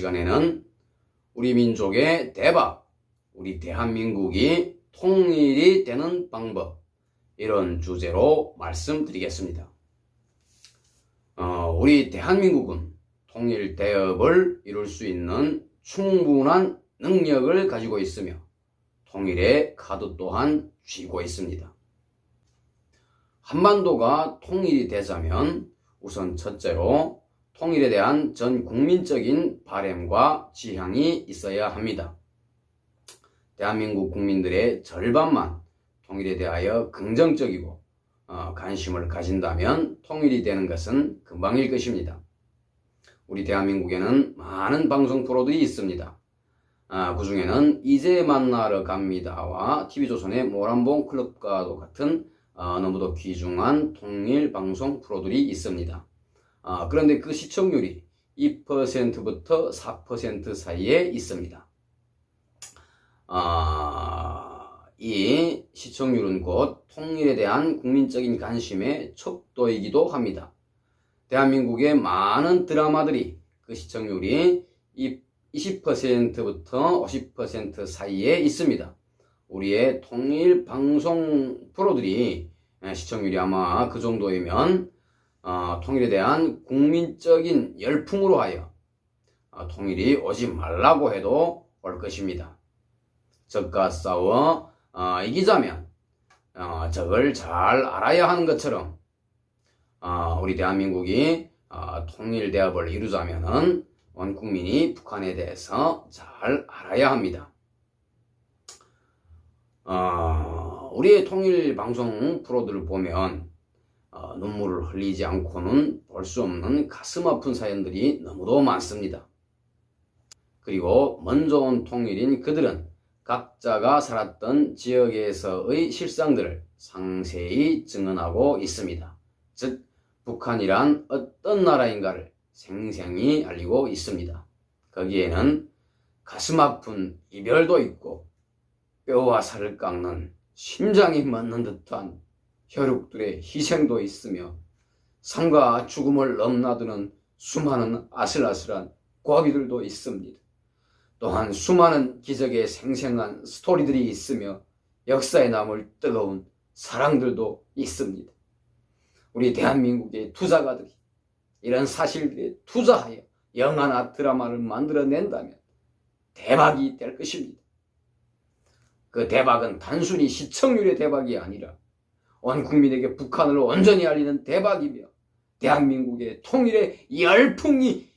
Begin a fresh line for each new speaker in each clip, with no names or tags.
시간에는 우리 민족의 대박, 우리 대한민국이 통일이 되는 방법, 이런 주제로 말씀드리겠습니다. 어, 우리 대한민국은 통일 대업을 이룰 수 있는 충분한 능력을 가지고 있으며 통일의 카드 또한 쥐고 있습니다. 한반도가 통일이 되자면 우선 첫째로 통일에 대한 전 국민적인 바램과 지향이 있어야 합니다. 대한민국 국민들의 절반만 통일에 대하여 긍정적이고 어, 관심을 가진다면 통일이 되는 것은 금방일 것입니다. 우리 대한민국에는 많은 방송 프로들이 있습니다. 아, 그 중에는 이제 만나러 갑니다와 TV조선의 모란봉 클럽과도 같은 어, 너무도 귀중한 통일 방송 프로들이 있습니다. 아, 그런데 그 시청률이 2%부터 4% 사이에 있습니다. 아, 이 시청률은 곧 통일에 대한 국민적인 관심의 척도이기도 합니다. 대한민국의 많은 드라마들이 그 시청률이 20%부터 50% 사이에 있습니다. 우리의 통일 방송 프로들이 시청률이 아마 그 정도이면 어, 통일에 대한 국민적인 열풍으로 하여 어, 통일이 오지 말라고 해도 올 것입니다. 적과 싸워 어, 이기자면 어, 적을 잘 알아야 하는 것처럼 어, 우리 대한민국이 어, 통일 대업을 이루자면은 온 국민이 북한에 대해서 잘 알아야 합니다. 어, 우리의 통일 방송 프로들을 보면 어, 눈물을 흘리지 않고는 볼 수 없는 가슴 아픈 사연들이 너무도 많습니다. 그리고 먼저 온 통일인 그들은 각자가 살았던 지역에서의 실상들을 상세히 증언하고 있습니다. 즉, 북한이란 어떤 나라인가를 생생히 알리고 있습니다. 거기에는 가슴 아픈 이별도 있고 뼈와 살을 깎는 심장이 맞는 듯한 혈육들의 희생도 있으며 삶과 죽음을 넘나드는 수많은 아슬아슬한 고비들도 있습니다. 또한 수많은 기적의 생생한 스토리들이 있으며 역사에 남을 뜨거운 사랑들도 있습니다. 우리 대한민국의 투자가들이 이런 사실들에 투자하여 영화나 드라마를 만들어낸다면 대박이 될 것입니다. 그 대박은 단순히 시청률의 대박이 아니라 온 국민에게 북한을 온전히 알리는 대박이며 대한민국의 통일의 열풍이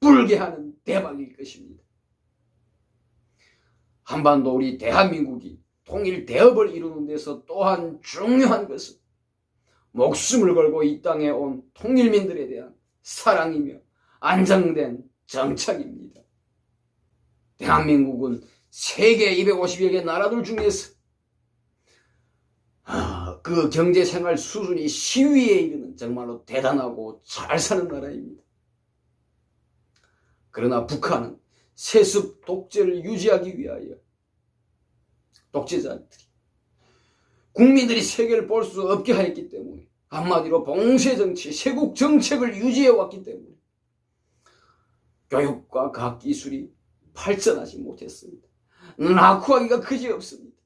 불게 하는 대박일 것입니다. 한반도 우리 대한민국이 통일 대업을 이루는 데서 또한 중요한 것은 목숨을 걸고 이 땅에 온 통일민들에 대한 사랑이며 안정된 정착입니다. 대한민국은 세계 250여 개 나라들 중에서 아, 그 경제생활 수준이 시위에 이르는 정말로 대단하고 잘 사는 나라입니다. 그러나 북한은 세습 독재를 유지하기 위하여 독재자들이 국민들이 세계를 볼 수 없게 하였기 때문에 한마디로 봉쇄 정치, 세국 정책을 유지해 왔기 때문에 교육과 과학 기술이 발전하지 못했습니다. 낙후하기가 그지 없습니다.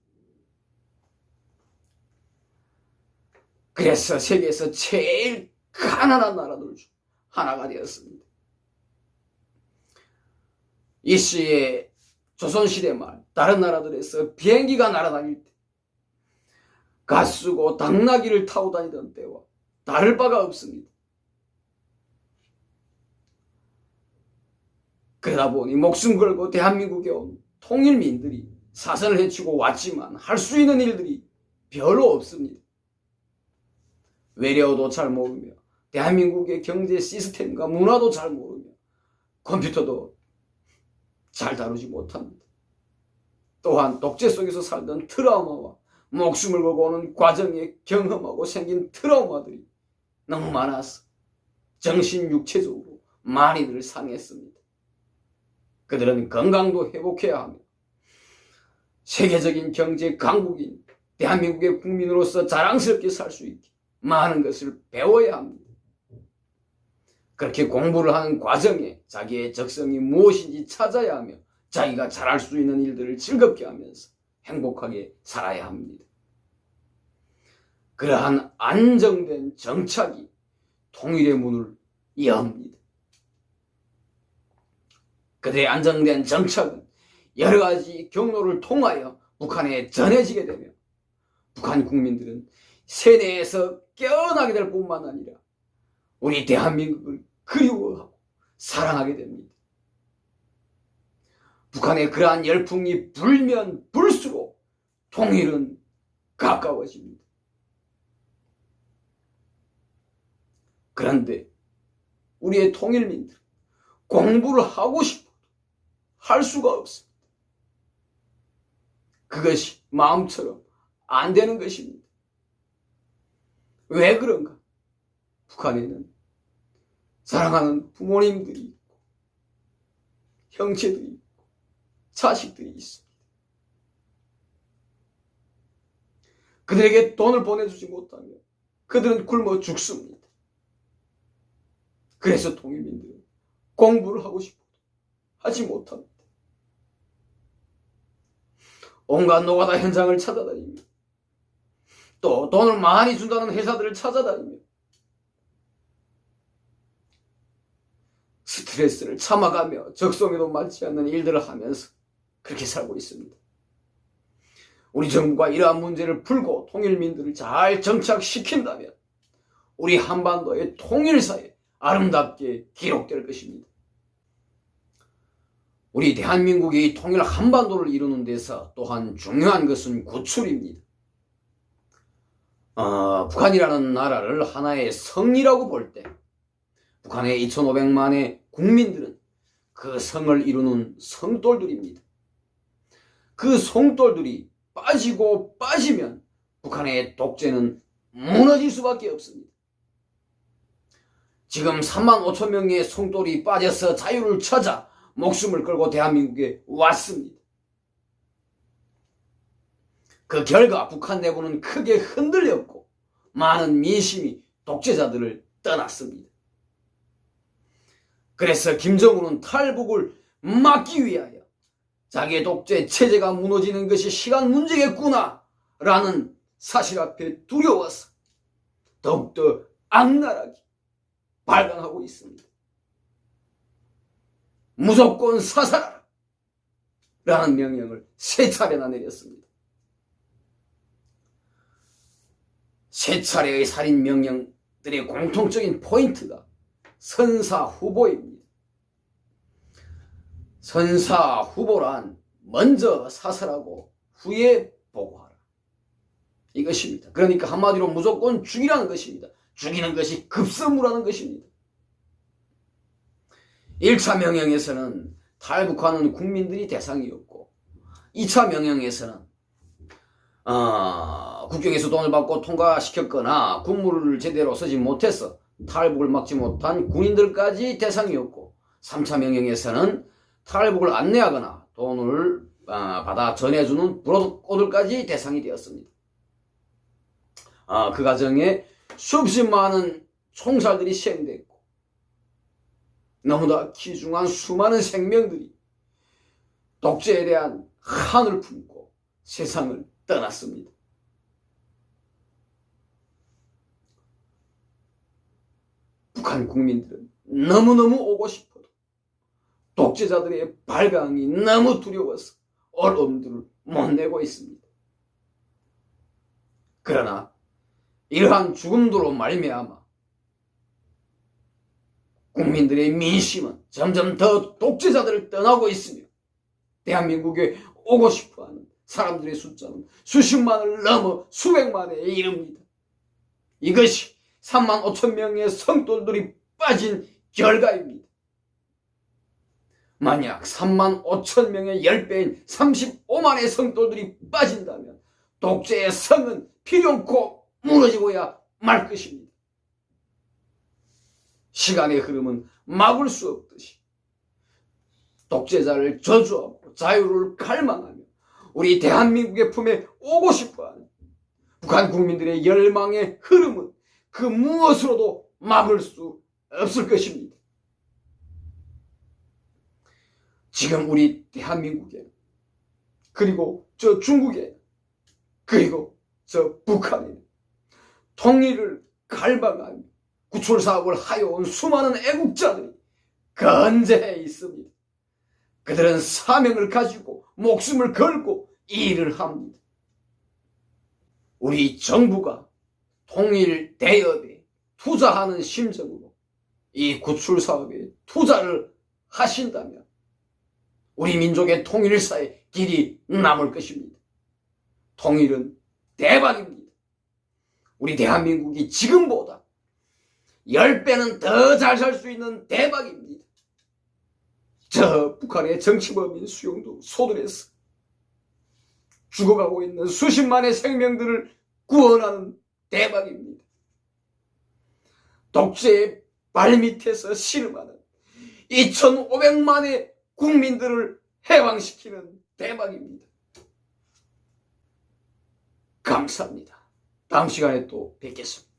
그래서 세계에서 제일 가난한 나라들 중 하나가 되었습니다. 이 시에 조선시대 말 다른 나라들에서 비행기가 날아다닐 때 가쓰고 당나귀를 타고 다니던 때와 다를 바가 없습니다. 그러다 보니 목숨 걸고 대한민국에 온 통일민들이 사선을 헤치고 왔지만 할 수 있는 일들이 별로 없습니다. 외래어도 잘 모르며 대한민국의 경제 시스템과 문화도 잘 모르며 컴퓨터도 잘 다루지 못합니다. 또한 독재 속에서 살던 트라우마와 목숨을 걸고 오는 과정에 경험하고 생긴 트라우마들이 너무 많아서 정신 육체적으로 많이들 상했습니다. 그들은 건강도 회복해야 하며 세계적인 경제 강국인 대한민국의 국민으로서 자랑스럽게 살 수 있게 많은 것을 배워야 합니다. 그렇게 공부를 하는 과정에 자기의 적성이 무엇인지 찾아야 하며 자기가 잘할 수 있는 일들을 즐겁게 하면서 행복하게 살아야 합니다. 그러한 안정된 정착이 통일의 문을 여합니다. 그들의 안정된 정착은 여러 가지 경로를 통하여 북한에 전해지게 되며 북한 국민들은 세대에서 깨어나게 될 뿐만 아니라 우리 대한민국을 그리워하고 사랑하게 됩니다. 북한의 그러한 열풍이 불면 불수록 통일은 가까워집니다. 그런데 우리의 통일민들 공부를 하고 싶어도 할 수가 없습니다. 그것이 마음처럼 안 되는 것입니다. 왜 그런가? 북한에는 사랑하는 부모님들이 있고, 형제들이 있고, 자식들이 있습니다. 그들에게 돈을 보내주지 못하면 그들은 굶어 죽습니다. 그래서 통일민들은 공부를 하고 싶어도 하지 못합니다. 온갖 노가다 현장을 찾아다니며 또 돈을 많이 준다는 회사들을 찾아다니며 스트레스를 참아가며 적성에도 맞지 않는 일들을 하면서 그렇게 살고 있습니다. 우리 정부가 이러한 문제를 풀고 통일민들을 잘 정착시킨다면 우리 한반도의 통일사에 아름답게 기록될 것입니다. 우리 대한민국이 통일 한반도를 이루는 데서 또한 중요한 것은 구출입니다. 어, 북한이라는 나라를 하나의 성이라고 볼 때 북한의 2,500만의 국민들은 그 성을 이루는 성돌들입니다. 그 성돌들이 빠지고 빠지면 북한의 독재는 무너질 수밖에 없습니다. 지금 3만 5천 명의 성돌이 빠져서 자유를 찾아 목숨을 걸고 대한민국에 왔습니다. 그 결과 북한 내부는 크게 흔들렸고 많은 민심이 독재자들을 떠났습니다. 그래서 김정은은 탈북을 막기 위하여 자기의 독재 체제가 무너지는 것이 시간 문제겠구나 라는 사실 앞에 두려워서 더욱더 악랄하게 발광하고 있습니다. 무조건 사살하라! 라는 명령을 세 차례나 내렸습니다. 세 차례의 살인 명령들의 공통적인 포인트가 선사 후보입니다. 선사 후보란 먼저 사살하고 후에 보고하라. 이것입니다. 그러니까 한마디로 무조건 죽이라는 것입니다. 죽이는 것이 급선무라는 것입니다. 1차 명령에서는 탈북하는 국민들이 대상이었고 2차 명령에서는 어, 국경에서 돈을 받고 통과시켰거나 군무를 제대로 쓰지 못해서 탈북을 막지 못한 군인들까지 대상이었고 3차 명령에서는 탈북을 안내하거나 돈을 어, 받아 전해주는 브로커들까지 대상이 되었습니다. 어, 그 과정에 수없이 많은 총살들이 시행됐고 너무나 귀중한 수많은 생명들이 독재에 대한 한을 품고 세상을 떠났습니다. 북한 국민들은 너무너무 오고 싶어도 독재자들의 발광이 너무 두려워서 언론들을 못 내고 있습니다. 그러나 이러한 죽음도로 말미암아 국민들의 민심은 점점 더 독재자들을 떠나고 있으며 대한민국에 오고 싶어하는 사람들의 숫자는 수십만을 넘어 수백만에 이릅니다. 이것이 3만 5천 명의 성돌들이 빠진 결과입니다. 만약 3만 5천 명의 10배인 35만의 성돌들이 빠진다면 독재의 성은 필요없고 무너지고야 말 것입니다. 시간의 흐름은 막을 수 없듯이 독재자를 저주하고 자유를 갈망하며 우리 대한민국의 품에 오고 싶어하는 북한 국민들의 열망의 흐름은 그 무엇으로도 막을 수 없을 것입니다. 지금 우리 대한민국에 그리고 저 중국에 그리고 저 북한에 통일을 갈망한 구출사업을 하여온 수많은 애국자들이 건재해 있습니다. 그들은 사명을 가지고 목숨을 걸고 일을 합니다. 우리 정부가 통일 대업에 투자하는 심정으로 이 구출 사업에 투자를 하신다면 우리 민족의 통일사의 길이 남을 것입니다. 통일은 대박입니다. 우리 대한민국이 지금보다 10배는 더 잘 살 수 있는 대박입니다. 저 북한의 정치범인 수용도 소들에서 죽어가고 있는 수십만의 생명들을 구원하는 대박입니다. 독재의 발밑에서 신음하는 2,500만의 국민들을 해방시키는 대박입니다. 감사합니다. 다음 시간에 또 뵙겠습니다.